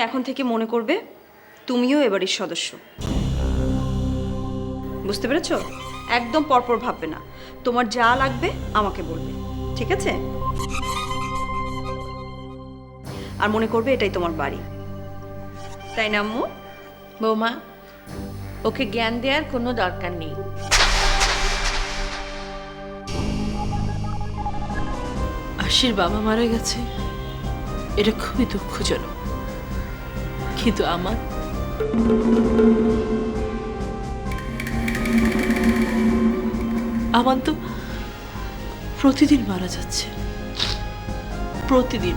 এখন থেকে মনে করবে তুমিও এবারের সদস্য। বুঝতে পেরেছ? একদম পরপর ভাববে না। তোমার যা লাগবে আমাকে বলবে। ঠিক আছে? আর মনে করবে এটাই তোমার বাড়ি। তাই না, আম্মু? বৌমা, ওকে জ্ঞান দেওয়ার কোনো দরকার নেই। আশির বাবা মারা গেছে। এটা খুবই দুঃখজনক। কিন্তু আমার আমার তো প্রতিদিন মারা যাচ্ছে। প্রতিদিন।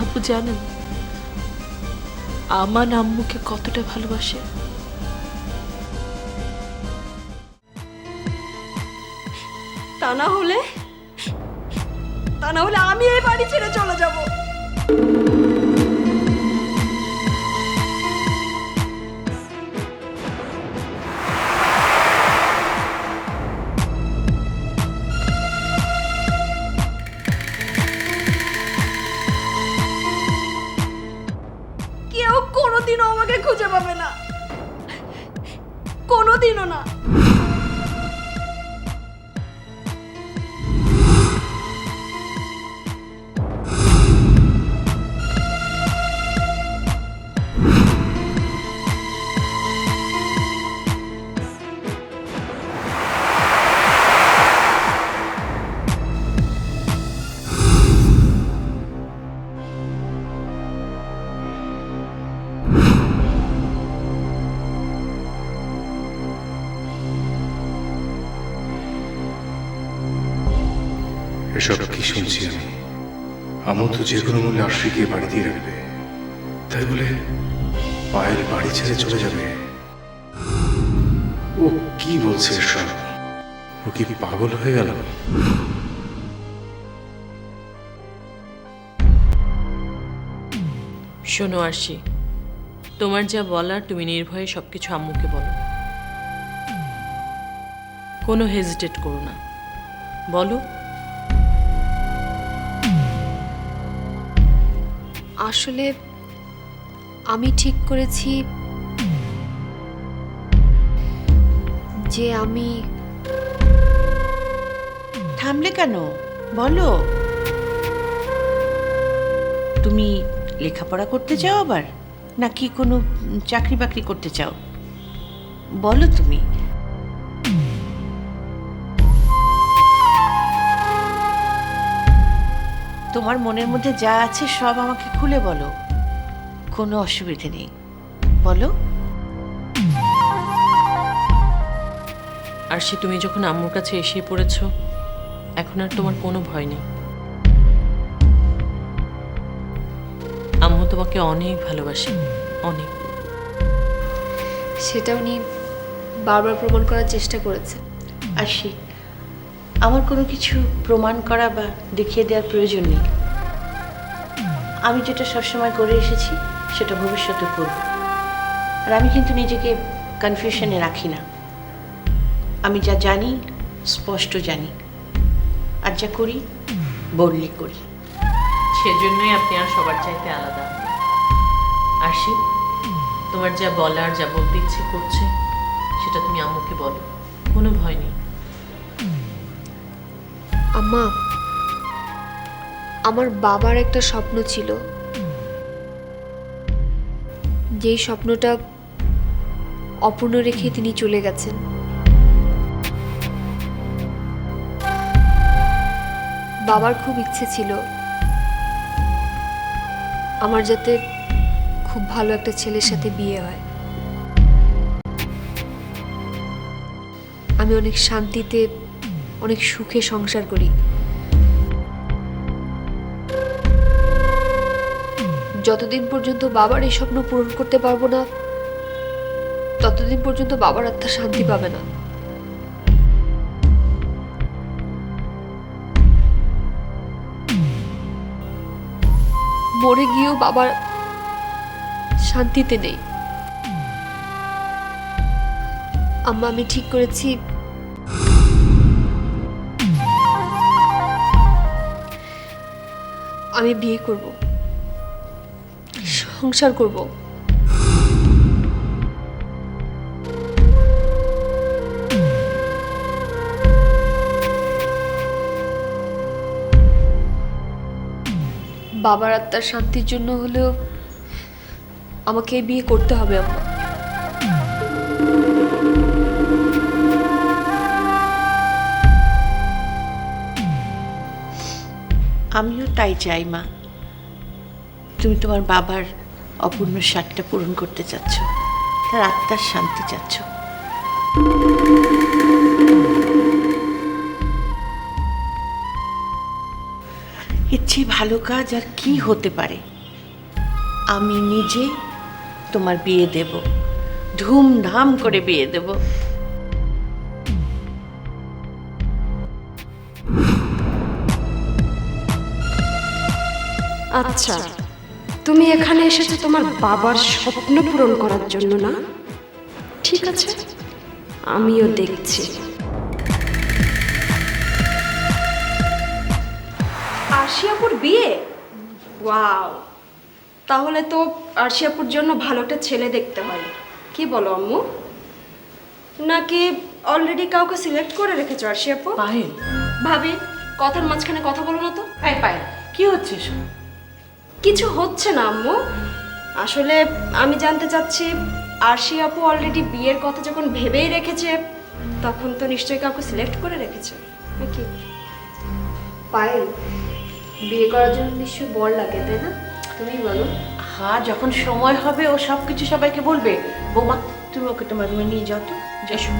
আপু জানেন আমার আম্মুকে কতটা ভালোবাসে? তা না হলে তা না হলে আমি এই বাড়ি ছেড়ে চলে যাব। আমও তো যে কোনো মূল্যে আশ্রিকে বাড়ি দিয়ে রাখবে। তাই বলে পায়ের বাড়ি ছেড়ে চলে যাবে। ও কি বলছে এসব? ও কি পাগল হয়ে গেল? শোনো আরশি, তোমার যা বলার তুমি নির্ভয়ে সব কিছু আম্মুকে বলো। কোনো হেজিটেট করো না। বলো আসলে আমি ঠিক করেছি যে আমি থামলে কেন? বলো। তুমি লেখাপড়া করতে চাও আবার? নাকি কোনো চাকরি বাকরি করতে চাও? বলো তুমি। তোমার মনের মধ্যে যা আছে সব আমাকে খুলে বলো। কোনো অসুবিধে নেই। বলো। আর সে তুমি যখন আম্মুর কাছে এসে পড়েছ এখন আর তোমার কোনো ভয় নেই। আম্মু তোমাকে অনেক ভালোবাসে অনেক। সেটা উনি বারবার প্রমাণ করার চেষ্টা করেছে আসি আমার কোনো কিছু প্রমাণ করা বা দেখিয়ে দেওয়ার প্রয়োজন নেই। আমি যেটা সবসময় করে এসেছি, সেটা ভবিষ্যতে করব। আর আমি কিন্তু নিজেকে কনফিউশনে রাখি না। আমি যা জানি, স্পষ্ট জানি। আর যা করি বললে করি। সেজন্যই আপনি আর সবার চাইতে আলাদা। আশি তোমার যা বলার, যা বলতে ইচ্ছে করছে, সেটা তুমি আম্মুকে বলো। কোনো ভয় নেই। আম্মা, আমার বাবার একটা স্বপ্ন ছিল। যেই স্বপ্নটা অপূর্ণ রেখে তিনি চলে গেছেন। বাবার খুব ইচ্ছে ছিল। আমার যাতে খুব ভালো একটা ছেলের সাথে বিয়ে হয়। আমি অনেক শান্তিতে অনেক সুখে সংসার করি। যতদিন পর্যন্ত বাবার এই স্বপ্ন পূরণ করতে পারব না, ততদিন পর্যন্ত বাবার আত্মা শান্তি পাবে না। মরে গিয়েও বাবার শান্তিতে নেই। আম্মা, আমি ঠিক করেছি আমি বিয়ে করব। সংসার করব। বাবার আত্মার শান্তির জন্য হলেও আমাকে বিয়ে করতে হবে, আম্মা। আমিও তাই চাই, মা। তুমি তোমার বাবার অপূর্ণ স্বাদটা পূরণ করতে চাচ্ছ, তার আত্মার শান্তি চাচ্ছ। চেয়ে ভালো কাজ আর কি হতে পারে? আমি নিজে তোমার বিয়ে দেব, ধুমধাম করে বিয়ে দেব। আচ্ছা তুমি এখানে এসেছ তোমার বাবার স্বপ্ন পূরণ করার জন্য না? ঠিক আছে আমিও দেখছি। আরশিয়াপুর বিয়ে? ওয়াও তাহলে তো আরশিয়াপুর জন্য ভালো একটা ছেলে দেখতে হয়। কি বলো আম্মু? নাকি অলরেডি কাউকে সিলেক্ট করে রেখেছো আরশিয়াপু? পায়েল। ভাবি কথার মাঝখানে কথা বলো না তো। পায়েল পায়েল কি হচ্ছে? কিছু হচ্ছে না আম্মু। আসলে আমি জানতে চাচ্ছি আরশি আপু অলরেডি বিয়ের কথা যখন ভেবেই রেখেছে তখন তো নিশ্চয়ই কাউকে সিলেক্ট করে রেখেছে নাকি? পায়েল বিয়ে করার জন্য নিশ্চয়ই বর লাগে তাই না? তুমি বলো। হ্যাঁ যখন সময় হবে ও সব কিছু সবাইকে বলবে। বৌমা তুমি ওকে তোমার রুমে নিয়ে যাও তো যাসো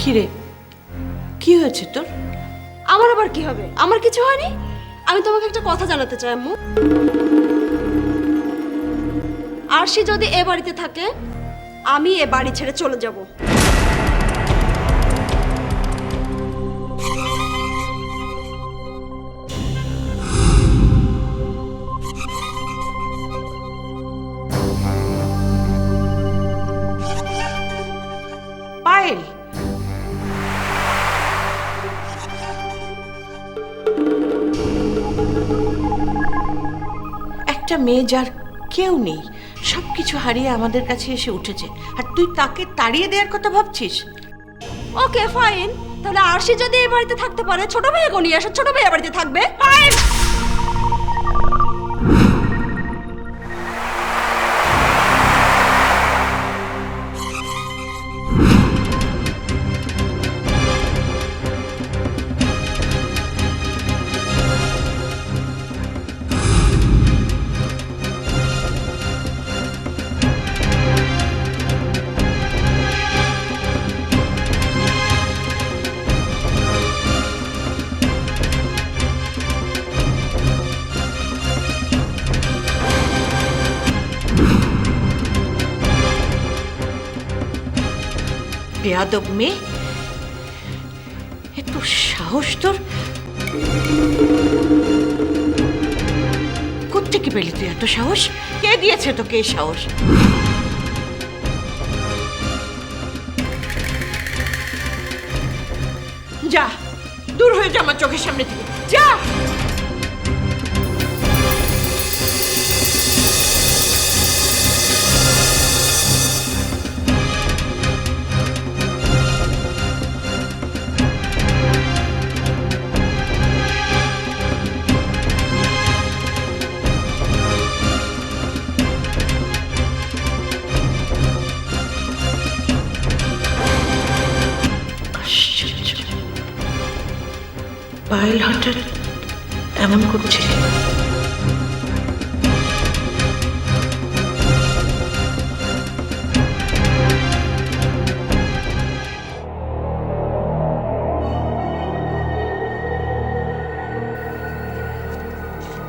কিরে? কি হয়েছে তোর? আমার আবার কি হবে? আমার কিছু হয়নি? আমি তোমাকে একটা কথা জানাতে চাই, আম্মু। সে যদি এ বাড়িতে থাকে, আমি এ বাড়ি ছেড়ে চলে যাব। একটা মেয়ে যার কেউ নেই। সব কিছু হারিয়ে আমাদের কাছে এসে উঠেছে। আর তুই তাকে তাড়িয়ে দেওয়ার কথা ভাবছিস? ওকে ফাইন তাহলে আরশি যদি এ বাড়িতে থাকতে পারে, ছোট ভাইয়া নিয়ে আসো? ছোট ভাইয়া বাড়িতে থাকবে? ফাইন বেয়াদব মেয়ে? এত সাহস তোর? কোথেকে পেলি তুই এত সাহস? কে দিয়েছে তোকে এই সাহস? যা, দূর হয়ে যা আমার চোখের সামনে থেকে।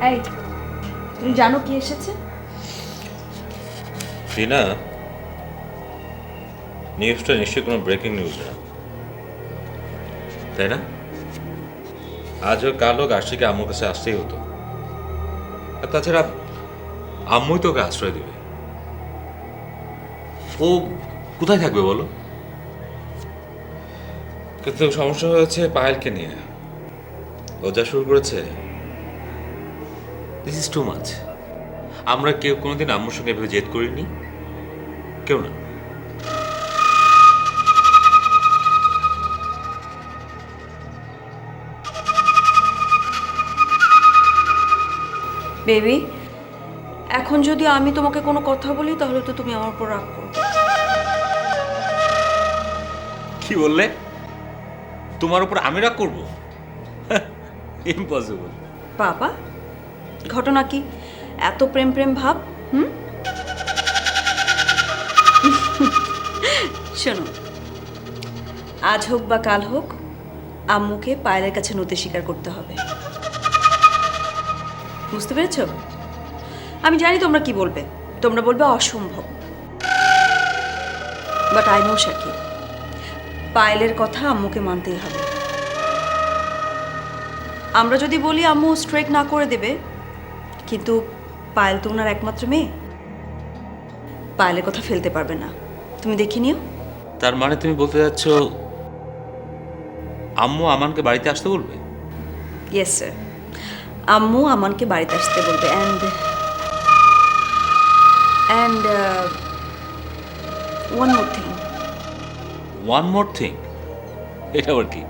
এই, তুমি জানো কি এসেছে? টিনা নিউজটা নিশ্চয়ই কোনো ব্রেকিং নিউজ না। তাই না? আজ হোক কাল হোক আশিকে আম্মুর কাছে আসতেই হতো। আর তাছাড়া আম্মুই তোকে আশ্রয় দিবে। ও কোথায় থাকবে বলো? কিন্তু সমস্যা হয়েছে পায়েলকে নিয়ে। ও যা শুরু করেছে দিস ইজ টু মাচ আমরা কেউ কোনোদিন আম্মুর সঙ্গে এভাবে জেদ করিনি। কেউ না। বেবি এখন যদি আমি তোমাকে কোনো কথা বলি তাহলে তো তুমি আমার উপর রাগ করবে। কি বললে? তোমার উপর আমি রাগ করব? ইম্পসিবল বাবা ঘটনা কি? এত প্রেম প্রেম ভাব, হুম? শোনো, আজ হোক বা কাল হোক, আম্মুকে পায়েলের কাছে নতে স্বীকার করতে হবে। বুঝতে পেরেছ? আমি জানি তোমরা কি বলবে। তোমরা বলবে অসম্ভব। বাট আই নো শাকিব পায়েলের কথা আম্মুকে মানতেই হবে। আমরা যদি বলি আম্মু স্ট্রেক না করে দেবে কিন্তু পায়েল তো ওনার একমাত্র মেয়ে। পায়েলের কথা ফেলতে পারবে না। তুমি দেখে নিও। তার মানে তুমি বলতে যাচ্ছ আম্মু আমানকে বাড়িতে আসতে বলবে? ইয়েস স্যার আম্মু আমানকে বাড়িতে আসতে বলবে। And and one more thing one more thing এটা আবার কি?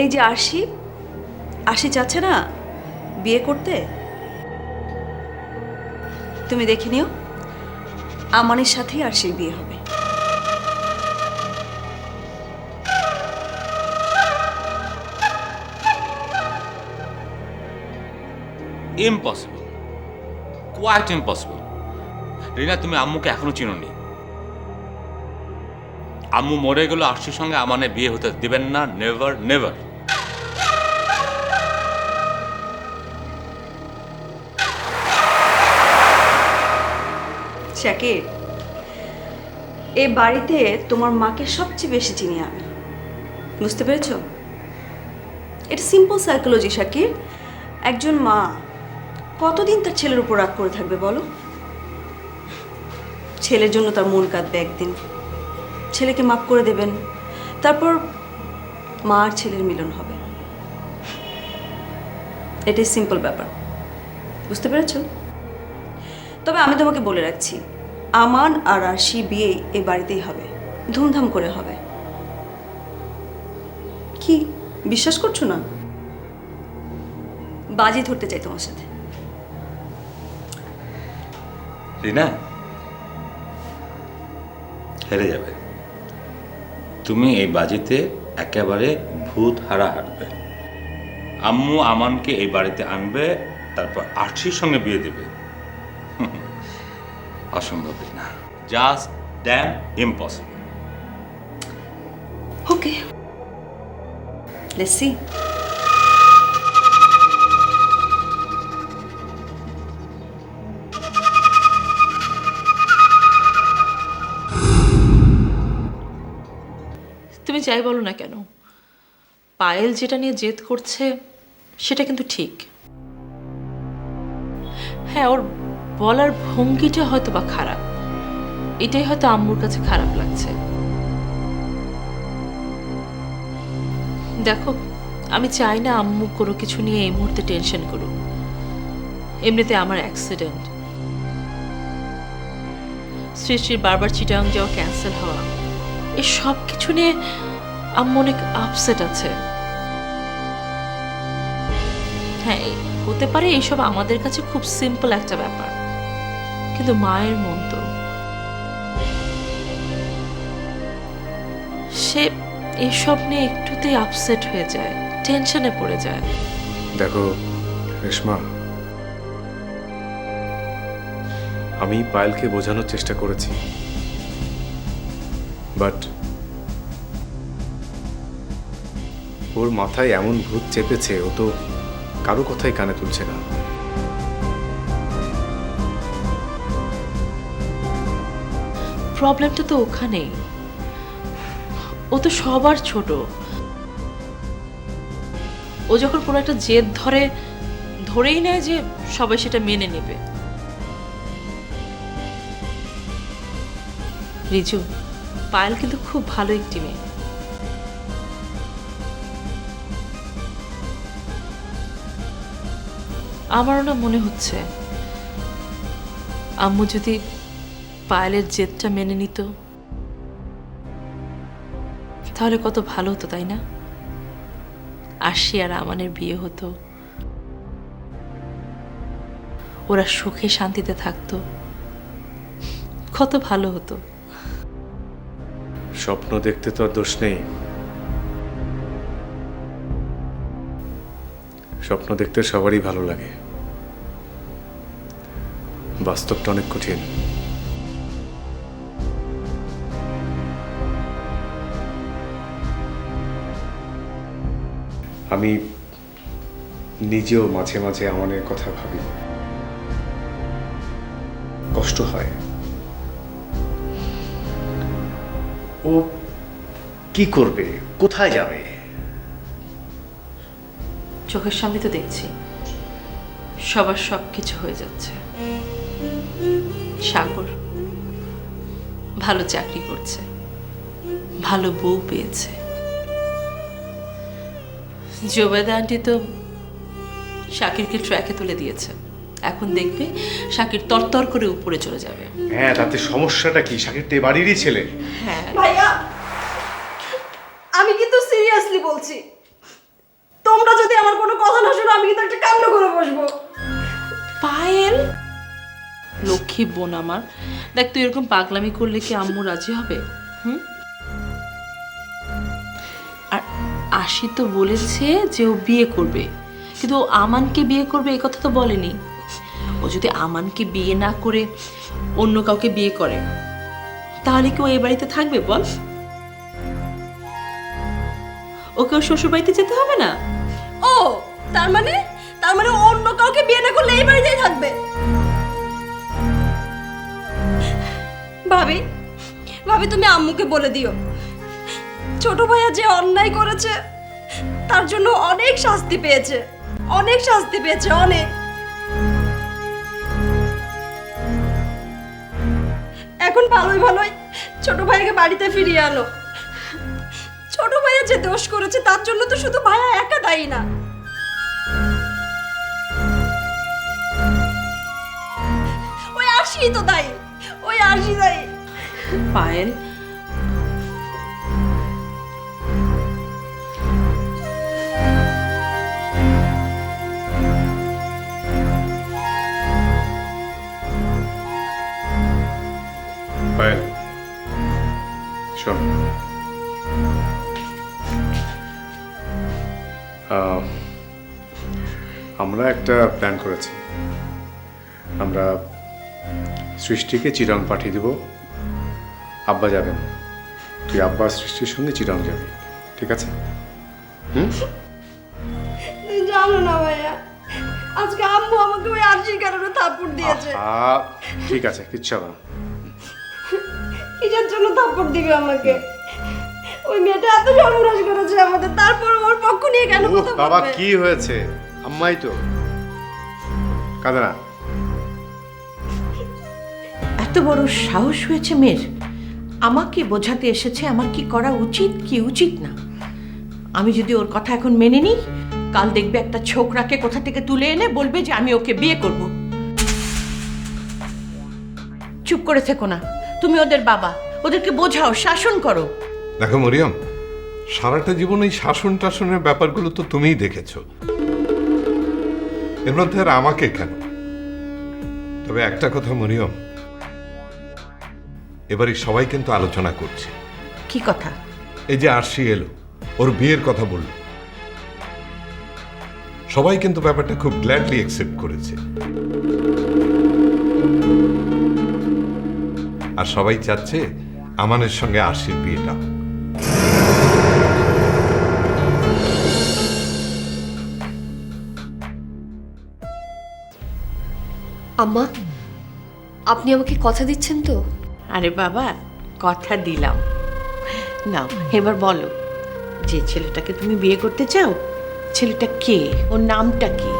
এই যে আশি আশি চাচ্ছে না? বিয়ে করতে? তুমি দেখে নিও, আমানের সাথেই আরশির বিয়ে হবে। ইম্পসিবল কোয়াইট ইম্পসিবল রিনা তুমি আম্মুকে এখনও চিনোনি। আম্মু মরে গেল আরশির সঙ্গে আমানে বিয়ে হতে দিবেন না নেভার নেভার শাকির এ বাড়িতে তোমার মাকে সবচেয়ে বেশি চিনি আমি। বুঝতে পেরেছ? এটা সিম্পল সাইকোলজি শাকির। একজন মা কতদিন তার ছেলের উপর রাগ করে থাকবে বলো? ছেলের জন্য তার মন কাঁদবে একদিন। ছেলেকে মাফ করে দেবেন। তারপর মা আর ছেলের মিলন হবে। এটাই সিম্পল ব্যাপার। বুঝতে পেরেছ? তবে আমি তোমাকে বলে রাখছি, আমান আর আরশি বিয়ে এ বাড়িতেই হবে। ধুমধাম করে হবে। কি, বিশ্বাস করছ না? বাজি ধরতে চাই তোমার সাথে। রিনা, হেরে যাবে। তুমি এই বাজিতে একেবারে ভূত হারা হাঁটবে আম্মু আমানকে এই বাড়িতে আনবে, তারপর আর্চির সঙ্গে বিয়ে দেবে। অসম্ভব না। Just damn impossible okay let's see তুমি যাই বলো না কেন? পায়েল যেটা নিয়ে জেদ করছে সেটা কিন্তু ঠিক। হ্যাঁ ওর বলার ভঙ্গিটা হয়তো বা খারাপ। এটাই হয়তো আম্মুর কাছে খারাপ লাগছে। দেখো, আমি চাই না আম্মু কোনো কিছু নিয়ে এই মুহূর্তে টেনশন করুক। এমনিতে আমার অ্যাক্সিডেন্ট সৃষ্টির বারবার চিটাং যাওয়া ক্যান্সেল হওয়া এই সব কিছু নিয়ে আম্মু অনেক আপসেট আছে। হ্যাঁ হতে পারে এইসব আমাদের কাছে খুব সিম্পল একটা ব্যাপার। কিন্তু মায়ের মন তো সে এসব নিয়ে একটুতেই আপসেট হয়ে যায় টেনশনে পড়ে যায়। দেখো, রেশমা, আমি পায়েলকে বোঝানোর চেষ্টা করেছি। বাট ওর মাথায় এমন ভূত চেপেছে, ও তো কারও কথাই কানে তুলছে না। প্রবলেমটা তো ওখানেই। ও তো সবার ছোট। ও যখন কোনো একটা জেদ ধরে, ধরেই নেয় যে সবাই সেটা মেনে নেবে। রিজু, পায়েল কিন্তু খুব ভালো একটি মেয়ে। আমারও না মনে হচ্ছে, আম্মু যদি পায়েলের জেদটা মেনে নিত। তাহলে কত ভালো হতো, তাই না? আশি আর আমানের বিয়ে হতো। ওরা সুখে শান্তিতে থাকতো। কত ভালো হতো। স্বপ্ন দেখতে তো আর দোষ নেই। স্বপ্ন দেখতে সবারই ভালো লাগে। বাস্তবটা অনেক কঠিন। আমি নিজেও মাঝে মাঝে আমানের কথা ভাবি। কষ্ট হয়। ও কি করবে? কোথায় যাবে? চোখের সামনে তো দেখছি। সবার সব কিছু হয়ে যাচ্ছে। সাগর ভালো চাকরি করছে। ভালো বউ পেয়েছে। জোবেদা আন্টি তো শাকিরকে ট্র্যাকে তুলে দিয়েছে। এখন দেখবে শাকির তরতর করে উপরে চলে যাবে। হ্যাঁ তাতে সমস্যাটা কি? শাকির তো এ বাড়িরই ছেলে। হ্যাঁ। ভাইয়া আমি কিন্তু সিরিয়াসলি বলছি। তোমরা যদি আমার কোনো কথা না শোনো আমি কিন্তু একটা কাণ্ড করে বসবো। পায়েল? লক্ষ্মী বোন আমার। দেখ তুই এরকম পাগলামি করলে কি আম্মু রাজি হবে? হুম? আশি তো বলেছে যে ও বিয়ে করবে। কিন্তু ও আমানকে বিয়ে করবে এই কথা তো বলেনি। ও যদি আমানকে বিয়ে না করে অন্য কাউকে বিয়ে করে, তাহলে কি ও এই বাড়িতে থাকবে, বল? ওকে ওর শ্বশুর বাড়িতে যেতে হবে না? ও, তার মানে? তার মানে ও অন্য কাউকে বিয়ে না করলে এই বাড়িতেই থাকবে? ভাবি ভাবি, তুমি আম্মুকে বলে দিও। ছোট ভাইয়া যে অন্যায় করেছে, তার জন্য অনেক শাস্তি পেয়েছে, অনেক শাস্তি পেয়েছে, অনেক। এখন ভালোই ভালোই, ছোট ভাইয়াকে বাড়িতে ফিরিয়ে আনো। ছোট ভাইয়া যে দোষ করেছে, তার জন্য তো শুধু ভাইয়া একা দায়ী না। ওই আশি তো দায়ী, ওই আশি দায়ী। পায়েল শোন আমরা একটা প্ল্যান করেছি। আমরা সৃষ্টিকে চিরং পাঠিয়ে দেব। আব্বা যাবেন। তুই আব্বা সৃষ্টির সঙ্গে চিরং যাবি। ঠিক আছে? জানো না ভাইয়া আজকে আম্মু আমাকে ওই আশির কারণে থাপ্পড় দিয়েছে। ঠিক আছে কিচ্ছু না। কিসের জন্য থাপ্পড় দিবে আমাকে। ওই মেয়েটা এত সর্বনাশ করেছে আমাদের তারপর ওর পক্ষ নিয়ে কেন কথা বাবা বলবে? কি হয়েছে? আম্মাই তো। কাঁদে না। এত বড় সাহস হয়েছে মেয়ের? আমাকে বোঝাতে এসেছে আমার কি করা উচিত কি উচিত না। আমি যদি ওর কথা এখন মেনে নিই কাল দেখবে একটা ছোকরাকে কোথা থেকে তুলে এনে বলবে যে আমি ওকে বিয়ে করব। চুপ করে থেকো না। তুমি ওদের বাবা। ওদেরকে বোঝাও শাসন করো। দেখো মরিয়ম সারাটা জীবন এই শাসন টাসনের ব্যাপারগুলো তো তুমিই দেখেছ। এর মধ্যে আর আমাকে কেন? তবে একটা কথা মরিয়ম এবারে সবাই কিন্তু আলোচনা করছে। কি কথা? এই যে আরশি এলো ওর বিয়ের কথা বলল। সবাই কিন্তু ব্যাপারটা খুব গ্ল্যাডলি অ্যাকসেপ্ট করেছে। আর সবাই চাচ্ছে আমানের সঙ্গে আরশির বিয়েটা। আম্মা আপনি আমাকে কথা দিচ্ছেন তো? আরে বাবা কথা দিলাম। নাও এবার বলো যে ছেলেটাকে তুমি বিয়ে করতে চাও ছেলেটা কে? ওর নামটা কি?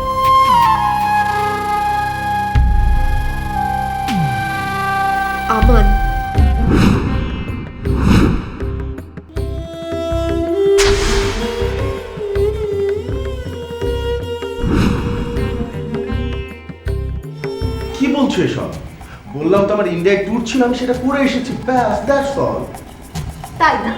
আমান বলছো এসব? বললাম তো আমার ইন্ডিয়ায় ট্যুর ছিল, আমি সেটা করে এসেছি। ব্যাস দ্যাটস অল তাই না?